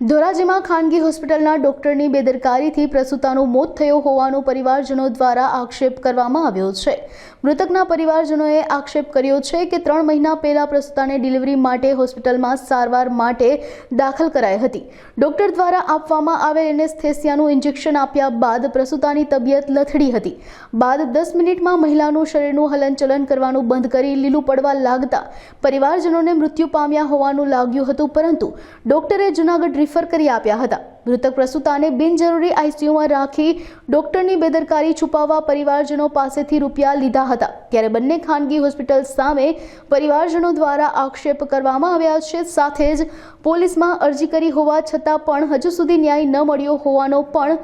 ધોરાજીમાં ખાનગી હોસ્પિટલના ડોક્ટરની બેદરકારીથી પ્રસૂતાનું મોત થયું હોવાનું પરિવારજનો દ્વારા આક્ષેપ કરવામાં આવ્યો છે. મૃતકના પરિવારજનોએ આક્ષેપ કર્યો છે કે ત્રણ મહિના પહેલા પ્રસૂતાને ડિલિવરી માટે હોસ્પિટલમાં સારવાર માટે દાખલ કરાઈ હતી. ડોક્ટર દ્વારા આપવામાં આવેલ એનેસ્થેસિયાનું ઇન્જેક્શન આપ્યા બાદ પ્રસૂતાની તબિયત લથડી હતી. બાદ દસ મિનિટમાં મહિલાનું શરીરનું હલનચલન કરવાનું બંધ કરી લીલું પડવા લાગતા પરિવારજનોને મૃત્યુ પામ્યા હોવાનું લાગ્યું હતું પરંતુ ડોક્ટરે જૂનાગઢ રિફર કરી આપ્યા હતા. મૃતક પ્રસૂતાને બિનજરૂરી આઈસીયુમાં રાખી ડોક્ટરની બેદરકારી છુપાવવા પરિવારજનો પાસેથી રૂપિયા લીધા હતા. ત્યારે બંને ખાનગી હોસ્પિટલ સામે પરિવારજનો દ્વારા આક્ષેપ કરવામાં આવ્યા છે. સાથે જ પોલીસમાં અરજી કરી હોવા છતાં પણ હજુ સુધી ન્યાય ન મળ્યો હોવાનો પણ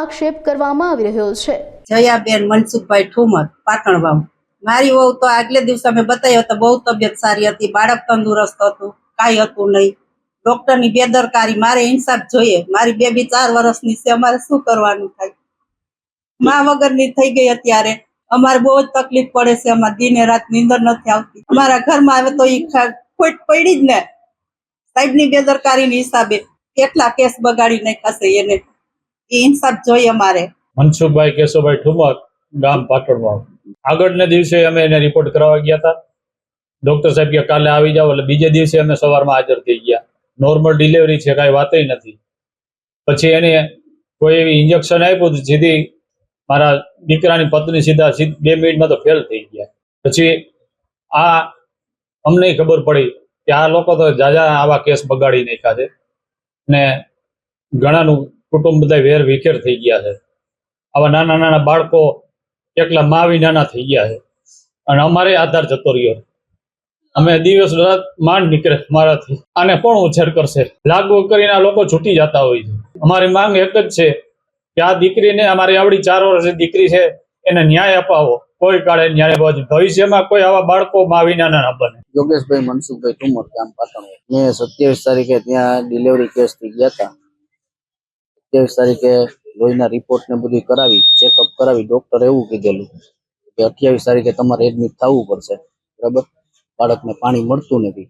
આક્ષેપ કરવામાં આવી રહ્યો છે. જયાબેન, મનસુખભાઈ ઠુમર પાટણ વાવ મારી વહુ તો આગલે દિવસે અમે બતાવ્યો તો બહુ તબિયત સારી હતી, બાળક તંદુરસ્ત હતું, કાંઈ હતું નહીં. ડોક્ટરની બેદરકારી, મારે ઇન્સાફ જોઈએ. મારી બેબી ચાર વર્ષની છે, અમારે શું કરવાનું થાય? મા વગરની થઈ ગઈ અત્યારે. અમારે બહુ જ તકલીફ પડે છે, અમારે દિને રાત નીંદર નથી આવતી. અમારા ઘરમાં આવે તો ખોટ પડી જ ને. સાહેબની બેદરકારીની હિસાબે કેટલા કેસ બગાડી નાખ્યા છે એને. એ ઇન્સાફ જોઈએ અમારે. મનસુખભાઈ કેશવભાઈ ઠુમર, ગામ પાટણમાં. આગળના દિવસે અમે એને રિપોર્ટ કરાવવા ગયા હતા. ડોક્ટર સાહેબ કે કાલે આવી જાઓ, એટલે બીજે દિવસે અમે સવારમાં હાજર થઈ ગયા. નોર્મલ ડિલિવરી છે, કાંઈ વાતય નથી. પછી એને કોઈ એવી ઇન્જેક્શન આપ્યું તો સીધી મારા દીકરાની પત્ની સીધા બે મિનિટમાં તો ફેલ થઈ ગયા. પછી આ અમને ખબર પડી કે આ લોકો તો જાજા આવા કેસ બગાડી નાખ્યા છે. ને ઘણાનું કુટુંબ બધા વેર વિખેર થઈ ગયા છે. આવા નાના નાના બાળકો એકલા માવી નાના થઈ ગયા છે. અને અમારે આધાર જતો રહ્યો. અમે દિવસ રાત માંડ નીકળે મારાથી. આને કોણ ઉછેર કરશે. લાગુ કરીને લોકો છૂટી જતા હોય છે. અમારી માંગ એક જ છે કે આ દીકરીને અમારી આવડી ચાર વર્ષની દીકરી છે, એને ન્યાય અપાવો. કોઈ કાળે ન્યાય અપાવો ભવિષ્યમાં કોઈ આવા બાળકો માવી નાના ના બને. યોગેશભાઈ, મનસુખભાઈ તુમર ગામ પાટણ મેં સત્યાવીસ તારીખે ત્યાં ડિલિવરી કેસથી ગયા હતા સત્યાવીસ તારીખે લોહીના રિપોર્ટ ને બધી કરાવી ચેકઅપ કરાવી ડોક્ટરે એવું કીધેલું કે અઠ્યાવીસ તારીખે તમારે એડમિટ થવું પડશે. બરાબર? બાળકને પાણી મળતું નથી.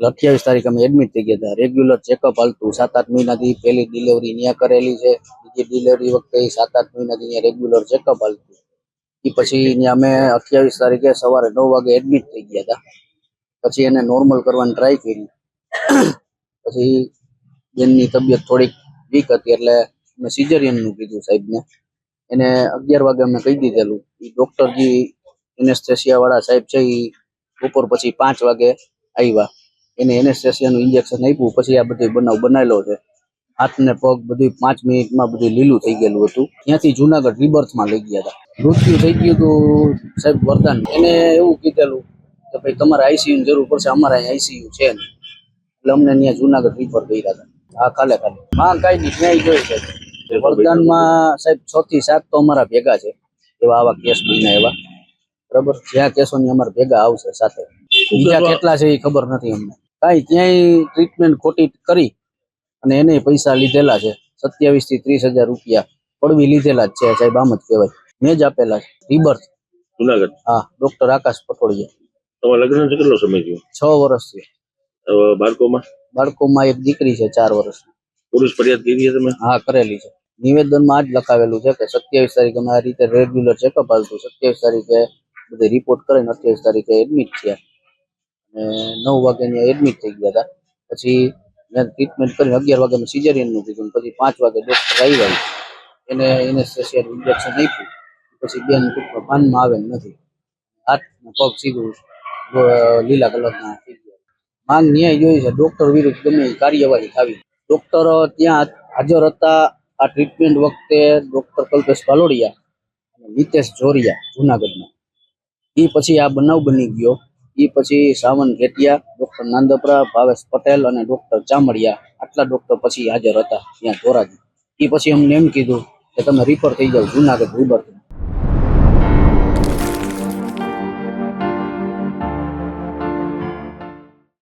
અઠ્યાવીસ તારીખે અમે એડમિટ થઈ ગયા હતા. રેગ્યુલર ચેકઅપ હાલતું. સાત આઠ મહિનાથી પહેલી ડિલિવરી ત્યાં કરેલી છે. બીજી ડિલિવરી વખતે સાત આઠ મહિનાથી ત્યાં રેગ્યુલર ચેકઅપ હાલતું. એ પછી ત્યાં અમે અઠ્યાવીસ તારીખે સવારે નવ વાગે એડમિટ થઈ ગયા હતા. પછી એને નોર્મલ કરવાની ટ્રાય કરી. પછી બેનની તબિયત થોડીક વીક હતી એટલે મેં સિઝેરિયનનું કીધું સાહેબને. એને અગિયાર વાગે અમે કહી દીધેલું. એ ડૉક્ટર જે સાહેબ છે એ બપોર પછી પાંચ વાગે આવ્યા એને એનેસ્થેસિયાનું ઇન્જેક્શન આપ્યું, પછી આ બધું બનાવ બનાવેલો છે. હાથ ને પગ બધું પાંચ મિનિટમાં બધું લીલું થઈ ગયેલું હતું. ત્યાંથી જુનાગઢ રિબર્થમાં લઈ ગયા હતા. મૃત્યુ થઈ ગયું હતું સાહેબ વરદાન. એને એવું કીધેલું કે ભાઈ, તમારે આઈસીયુ જરૂર પડશે, અમારે અહીં આઈસીયુ છે નહીં. એટલે અમને ત્યાં જુનાગઢ રિફર કર્યા હતા. હા કાલે કાલે. હા કઈ નહીં ક્યાંય જોઈ છે. વરદાનમાં સાહેબ છ થી સાત તો અમારા ભેગા છે, એવા આવા કેસ બન્યા એવા. બરાબર? જ્યાં કેસોની અમારે ભેગા આવશે સાથે. બીજા કેટલા છે એ ખબર નથી અમને. કાંઈ ક્યાંય ટ્રીટમેન્ટ ખોટી કરી અને એને પૈસા લીધેલા છે. સત્યાવીસથી ત્રીસ હજાર રૂપિયા પડવી લીધેલા જ છે સાહેબ આમ જ કહેવાય. મેં જ આપેલા છે. રીબર્થ જુનાગઢ? હા ડોક્ટર આકાશ પટોડિયા તમારા લગ્ન કેટલો સમય થયો? છ વર્ષથી હવે બાળકોમાં? બાળકોમાં એક દીકરી છે ચાર વર્ષની પોલીસ ફરિયાદ કરી છે તમે? હા કરેલી છે. નિવેદનમાં જ લખાવેલું છે કે સત્યાવીસ તારીખે અમે આ રીતે રેગ્યુલર ચેકઅપ આવતું સત્યાવીસ તારીખે બધે રિપોર્ટ કરીને અઠ્યાવીસ તારીખે એડમિટ થયા. અને નવ વાગે ત્યાં એડમિટ થઈ ગયા હતા. પછી મેં ટ્રીટમેન્ટ કરીને અગિયાર વાગે મેં સિઝેરિયનનું કીધું. પછી પાંચ વાગે ડૉક્ટર આવ્યા. એને એને સ્પેશિયલ ઇન્જેક્શન આપ્યું. પછી બેન ટૂંકમાં પાનમાં આવે નથી. હાથ પગ સીધું લીલા કલરના થઈ ગયા. માંગ ન્યાય જોઈ છે. ડોક્ટર વિરુદ્ધ ગમે કાર્યવાહી થવી. ડોક્ટર ત્યાં હાજર હતા. આ ટ્રીટમેન્ટ વખતે ડોક્ટર કલ્પેશ કાલોડિયા અને નીતેશ જોરિયા જુનાગઢના એ પછી આ બનાવ બની ગયો. એ પછી સાવન ઘેટિયા ડોક્ટર નાંદપરા, ભાવેશ પટેલ અને ડોક્ટર ચામડિયા, આટલા ડોક્ટર પછી હાજર હતા ત્યાં ધોરાજી. એ પછી અમને એમ કીધું કે તમે રિપર થઈ જાઓ જુનાગઢ રિબર્થ